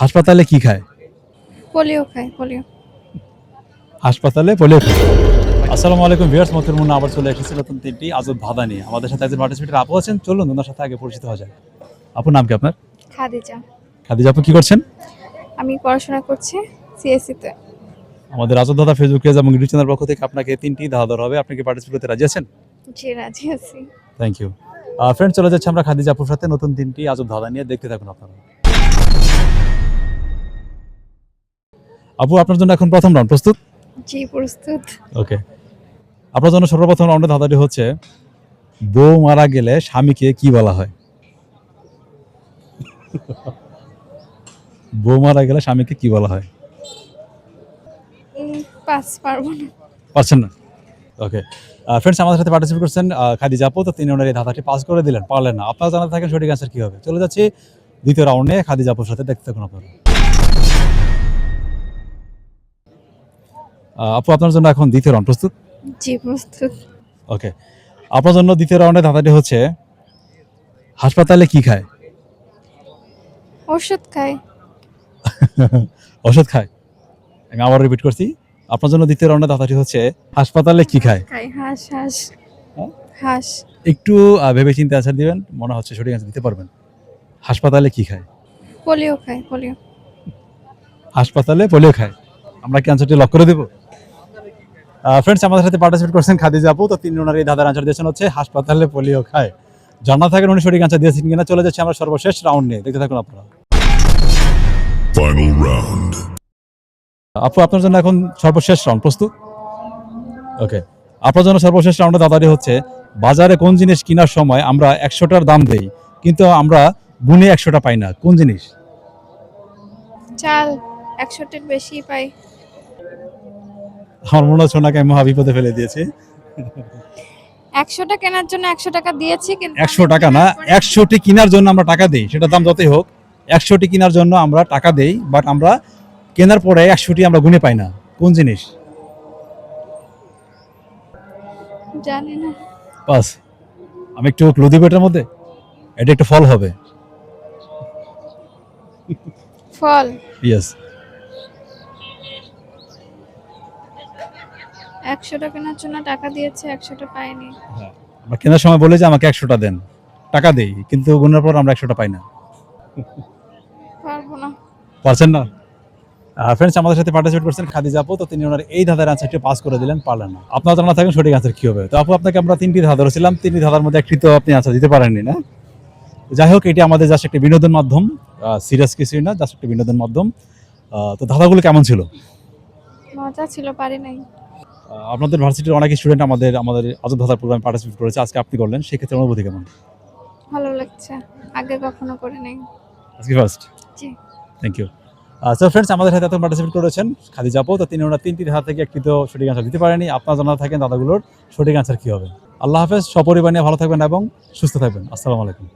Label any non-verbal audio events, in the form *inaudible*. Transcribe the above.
হাসপাতালে কি খায়? পোলিও খায় পোলিও। হাসপাতালে পোলিও খায়। আসসালামু আলাইকুম ভিউয়ার্স মতুর মুন্না আবার চলে এসেছি নতুন তিনটি আজব ধাঁধা নিয়ে। আমাদের সাথে একজন পার্টিসিপেন্ট আপু আছেন। চলুন ওনার সাথে আগে পরিচিত হওয়া যায় আপুর নাম কি আপনার? খাদিজা। খাদিজা আপু কি করছেন? আমি পড়াশোনা করছি সিএসসিতে। আমাদের আজব ধাঁধা ফেসবুক পেজ এবং ইউটিউব চ্যানেল পক্ষ থেকে আপনাকে তিনটি ধাঁধা দেওয়া হবে। আপনি কি পার্টিসিপেট করতে রাজি আছেন? জি রাজি আছি। থ্যাংক ইউ ফ্রেন্ড চলে যাচ্ছে আমরা খাদিজা আপুর সাথে নতুন তিনটি আজব ধাঁধা নিয়ে। দেখতে থাকুন আপনারা। আপু আপনার জন্য এখন প্রথম রাউন্ড প্রস্তুত? জি প্রস্তুত। ওকে। আপনার জন্য সর্বপ্রথম রাউন্ডের ধাঁধাটি হচ্ছে বউ মারা গেলে স্বামীকে কি বলা হয়? বউ মারা গেলে স্বামীকে কি বলা হয়? পাস পারব না। পারছেন না? ওকে। ফ্রেন্ডস আমাদের সাথে পার্টিসিপেট করছেন আহ, খাদিজা আপু তো তিনি ওনার এই ধাঁধাটি পাস করে দিলেন পারলেন না। আপনারা জানাতে থাকেন সঠিক অ্যান্সার কি হবে। চলে যাচ্ছি দ্বিতীয় রাউন্ডে খাদিজা আপুর সাথে দেখতে থাকুন আপনারা। আপু আপনার জন্য এখন দ্বিতীয় রাউন্ড প্রস্তুত? জি প্রস্তুত। ওকে। আপনার জন্য দ্বিতীয় রাউন্ডে ধাঁধাটি হচ্ছে হাসপাতালে কি খায়? ওষুধ খায়। *laughs* ওষুধ খায়। আমি আবার রিপিট করছি। আপনার জন্য দ্বিতীয় রাউন্ডে ধাঁধাটি হচ্ছে হাসপাতালে কি খায়? হাঁস হাঁস। হ্যাঁ? হাঁস। একটু ভেবে চিন্তে অ্যান্সার দিবেন মনে হচ্ছে সঠিক অ্যান্সার দিতে পারবেন। হাসপাতালে কি খায়? পোলিও খায় পোলিও। হাসপাতালে পোলিও খায়। আমরা কি অ্যান্সারটি লক করে দেবো? ফ্রেন্ডস আমাদের সাথে পার্টিসিপেট করছেন খাদিজা আপু। তো তিনি ওনার এই ধাঁধার অ্যান্সার দিয়েছেন হচ্ছে হাসপাতালে পোলিও খায়। জানা থাকেন উনি সঠিক অ্যান্সার দিয়েছেন কিনা চলে যাচ্ছে আমরা সর্বশেষ রাউন্ড নিয়ে। দেখতে থাকুন আপনারা. আপু আপনার জন্য এখন সর্বশেষ রাউন্ড প্রস্তুত? ওকে আপনার জন্য সর্বশেষ রাউন্ডে দাদারি হচ্ছে বাজারে কোন জিনিস কেনার সময় আমরা একশোটার দাম দেই কিন্তু আমরা গুনে একশোটা পাই না। কোন জিনিস? চাল একশোটির বেশি পাই। আমার মনে হচ্ছে ওনাকে আমি মহা ফেলে দিয়েছি। একশোটা কেনার জন্য একশো টাকা দিয়েছি কিন্তু একশো টাকা না একশোটি কেনার জন্য আমরা টাকা দেই সেটার দাম যতই হোক একশোটি কেনার জন্য আমরা টাকা দেই বাট আমরা কেনার পরে একশোটি আমরা গুনে পাই না। কোন জিনিস? জানি না। বাস আমি একটু ক্লু দিব এটার মধ্যে? এটা একটা ফল হবে। ফল? ইয়েস একশোটা কেনার জন্য টাকা দিয়েছে একশোটা পাইনি। আমরা কেনার সময় বলে যে আমাকে একশোটা দেন টাকা দেই কিন্তু গুনার পর আমরা একশোটা পাই না। পারব না। পারছেন না? ফ্রেন্ডস আমাদের সাথে পার্টিসিপেট করছেন খাদিজা আপু তো তিনি ওনার এই ধাঁধার অ্যান্সারটি পাস করে দিলেন পারলেন না। আপনারা জানা থাকেন সঠিক অ্যান্সার কি হবে? তো আপু আপনাকে আমরা তিনটি ধাঁধা ধরেছিলাম তিনটি ধাঁধার মধ্যে একটি তো আপনি অ্যান্সার দিতে পারেননি না? যাই হোক এটি আমাদের জাস্ট একটি বিনোদন মাধ্যম সিরিয়াস কিছুই না জাস্ট একটি বিনোদন মাধ্যম। তো ধাঁধাগুলো কেমন ছিল? মজা ছিল পারি নাই। আপনাদের ভার্সিটির অনেক স্টুডেন্ট আমাদের আমাদের আজব ধাঁধার প্রোগ্রামে পার্টিসিপেট করেছে। আজকে আপনি করলেন সেক্ষেত্রে অনুভূতি কেমন? ভালো লাগছে। আগে কখনো করে নাই। আজকে ফার্স্ট জি। থ্যাংক ইউ সো ফ্রেন্ডস আমাদের সাথে এত পার্টিসিপেট করেছেন খাদিজা আপু। তো তিনি ওনার তিনটি ধারা থেকে একটি তো সঠিক আনসার দিতে পারেনি। আপনার জানা থাকেন দাদাগুলোর সঠিক আনসার কী হবে। আল্লাহ হাফেজ সপরিবার নিয়ে ভালো থাকবেন এবং সুস্থ থাকবেন। আসসালামু আলাইকুম।